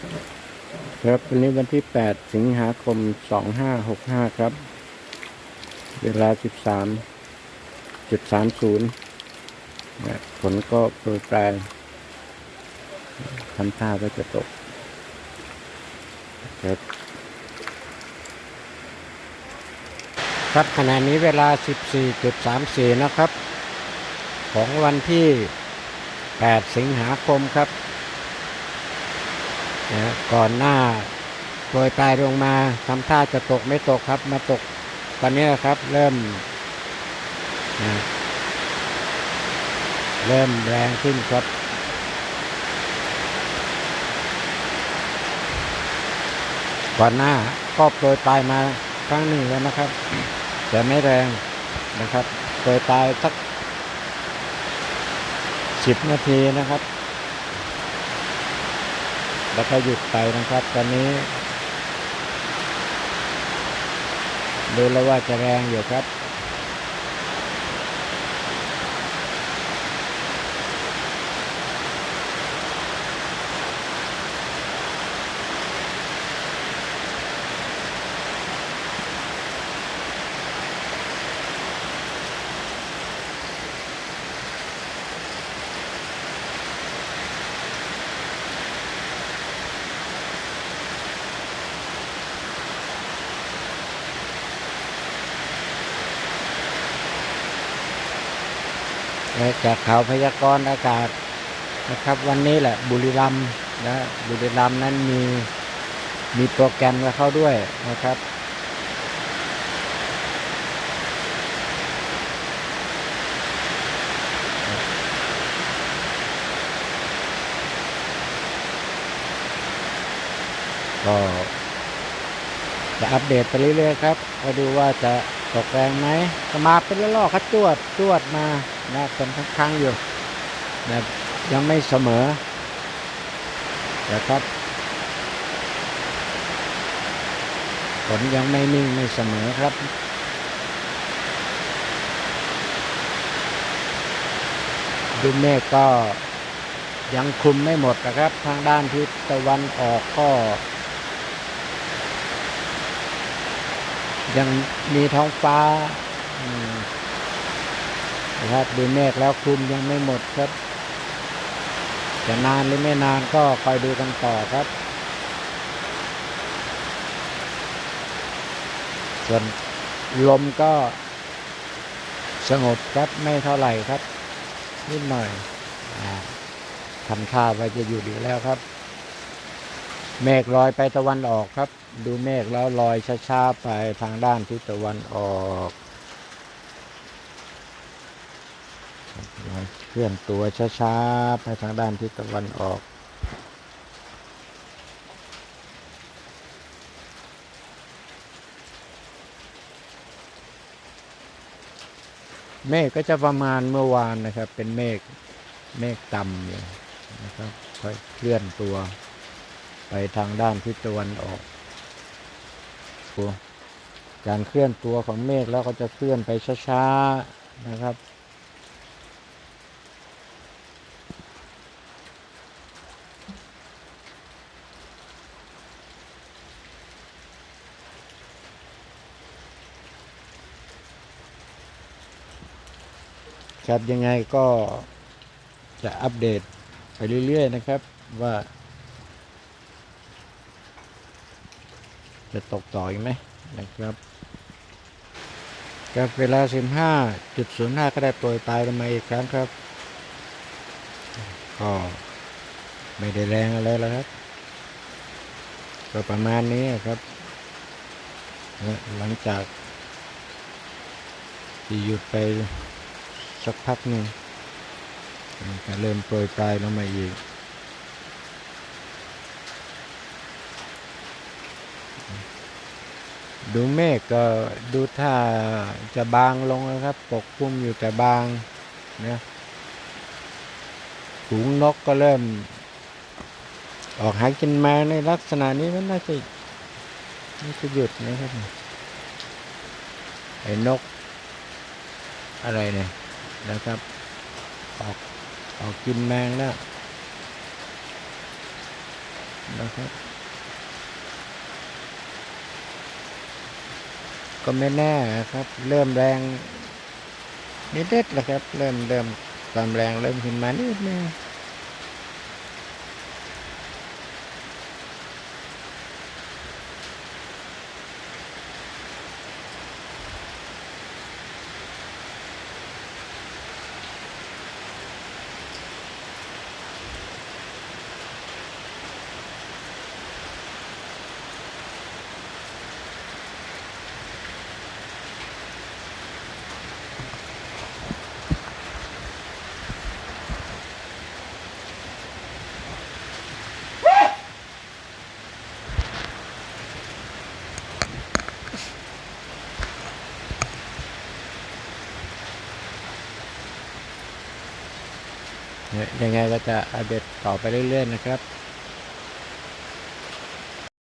ครับวันนี้วันที่ 8 สิงหาคม 2565 ครับ เวลา 13.30นะฝนก็โปรยปลายทำท่าว่าจะตก ครับ ครับขณะนี้เวลา 14.34 นะครับ ของวันที่ 8 สิงหาคมครับ นะก่อนหน้าโปรยปลายลงมาทำท่าจะตกไม่ตกครับมาตกตอนนี้ครับ เริ่มนะเริ่มแรงขึ้นครับก่อนหน้าก็โปรยปลายมาครั้งหนึ่งแล้วนะครับ แต่ไม่แรงนะครับโปรยปลายสักสิบนาทีนะครับ แล้วก็หยุดไปนะครับ ตอนนี้ดูแล้วว่าจะแรงอยู่ครับ จากข่าวพยากรณ์อากาศนะครับ วันนี้แหละบุรีรัมย์นะบุรีรัมย์นั้นมีมีโปรแกรมกับเขาด้วยนะครับก็จะอัปเดตไปเรื่อยๆครับมาดูว่าจะตกแรงไหมก็มาเป็นละลอกครับจวดจวดมา นะเป็นครั้งๆอยู่นะยังไม่เสมอนะครับผลยังไม่นิ่งไม่เสมอครับ ดูเมฆก็ยังคลุมไม่หมดนะครับ ทางด้านทิศตะวันออกก็ ยังมีท้องฟ้า นะครับดูเมฆแล้วคลุมยังไม่หมดครับจะนานหรือไม่นานก็คอยดูกันต่อครับ ส่วนลมก็สงบครับไม่เท่าไหร่ครับ นิดหน่อยอาทำท่าไว้จะอยู่ดีแล้วครับ เมฆลอยไปตะวันออกครับ ดูเมฆแล้วลอยช้าๆไปทางด้านทิศตะวันออกลอย เคลื่อนตัวช้าๆ ไปทางด้านทิศตะวันออก เมฆก็จะประมาณเมื่อวานนะครับ เป็นเมฆเมฆต่ำอยู่นะครับค่อยเคลื่อนตัว ไปทางด้านทิศตะวันออกตัวการเคลื่อนตัวของเมฆแล้วก็จะเคลื่อนไปช้าๆนะครับ ครับยังไงก็จะอัปเดตไปเรื่อย ๆ นะครับว่า จะตกต่ออีกไหมนะครับกับเวลา 15.05 ก็ได้โปรยปลายลงมาอีกครั้งครับ ก็ไม่ได้แรงอะไรแล้วครับ ก็ประมาณนี้ครับหลังจากที่หยุดไป สักพักหนึ่งก็เริ่มโปรยปลายลงมาอีก ดูเมฆก็ดูท่าจะบางลงนะครับ ปกคลุมอยู่แต่บางนะฝูงนกก็เริ่ม ออกหากินมงในลักษณะนี้มันน่าจะน่าจะหยุดนะครับไอ้นกอะไรเนี่ย นะครับ ออกออกกินแมงแล้วนะครับก็ไม่แน่นครับ เริ่มแรงนิดๆแล้วครับ เริ่มเริ่มความแรงเริ่มขึ้นมานิดนึง ยังไงก็จะอัปเดตต่อไปเรื่อยๆนะครับ